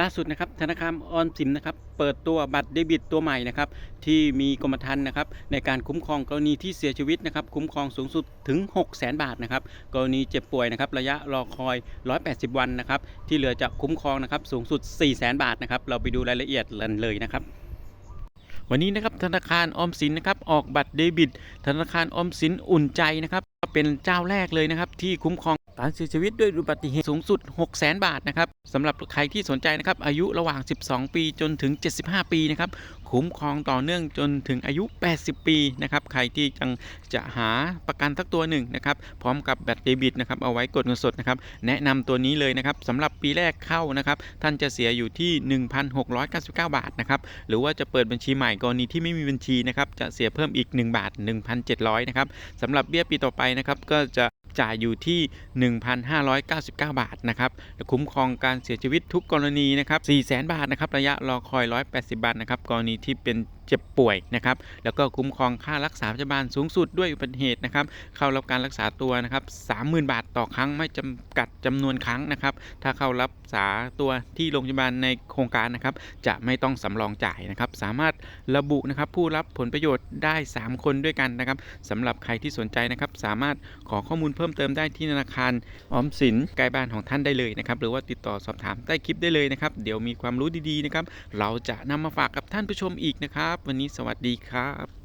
ล่าสุดนะครับธนาคารออมสินนะครับเปิดตัวบัตรเดบิตตัวใหม่นะครับที่มีกรมธรรม์นะครับในการคุ้มครองกรณีที่เสียชีวิตนะครับคุ้มครองสูงสุดถึง 6 0 0 0 0 0 บาทนะครับกรณีเจ็บป่วยนะครับระยะรอคอย 180 วันนะครับที่เหลือจะคุ้มครองนะครับสูงสุด 4 0 0 0 0 0 บาทนะครับเราไปดูรายละเอียดกันเลยนะครับวันนี้นะครับธนาคารออมสินนะครับออกบัตรเดบิต ธนาคารออมสินอุ่นใจนะครับเป็นเจ้าแรกเลยนะครับที่คุ้มครอง การเสียชีวิตด้วยอุบัติเหตุสูงสุด6 0 0 0 0 0 บาทนะครับสำหรับใครที่สนใจนะครับ อายุระหว่าง 12 ปีจนถึง 75 ปีนะครับ คุ้มครองต่อเนื่องจนถึงอายุ 80 ปีนะครับ ใครที่จังจะหาประกันสักตัวหนึ่งนะครับ พร้อมกับบัตรเดบิตนะครับ เอาไว้กดเงินสดนะครับ แนะนำตัวนี้เลยนะครับสำหรับปีแรกเข้านะครับ ท่านจะเสียอยู่ที่ 1,699 บาทนะครับ หรือว่าจะเปิดบัญชีใหม่กรณีที่ไม่มีบัญชีนะครับ จะเสียเพิ่มอีก 1 บาท 1,700 นะครับสำหรับเบี้ยปีต่อไปนะครับ ก็จะ จ่ายอยู่ที่ 1,599 บาทนะครับและคุ้มครองการเสียชีวิตทุกกรณีนะครับ400,000 บาทนะครับระยะรอคอย 180 บาทนะครับกรณีที่เป็น จ็บป่วยนะครับแล้วก็คุ้มครองค่ารักษาพยาบาลสูงสุดด้วยอุบัติเหตุนะครับเข้ารับการรักษาตัวนะครับ30,000บาทต่อครั้งไม่จำกัดจำนวนครั้งนะครับถ้าเข้ารับษาตัวที่โรงพยาบาลในโครงการนะครับจะไม่ต้องสำรองจ่ายนะครับสามารถระบุนะครับผู้รับผลประโยชน์ได้ 3 คนด้วยกันนะครับสำหรับใครที่สนใจนะครับสามารถขอข้อมูลเพิ่มเติมได้ที่ธนาคารออมสินใกล้บ้านของท่านได้เลยนะครับหรือว่าติดต่อสอบถามใต้คลิปได้เลยนะครับเดี๋ยวมีความรู้ดีๆนะครับเราจะนำมาฝากกับท่านผู้ชมอีกนะครับวันนี้สวัสดีครับ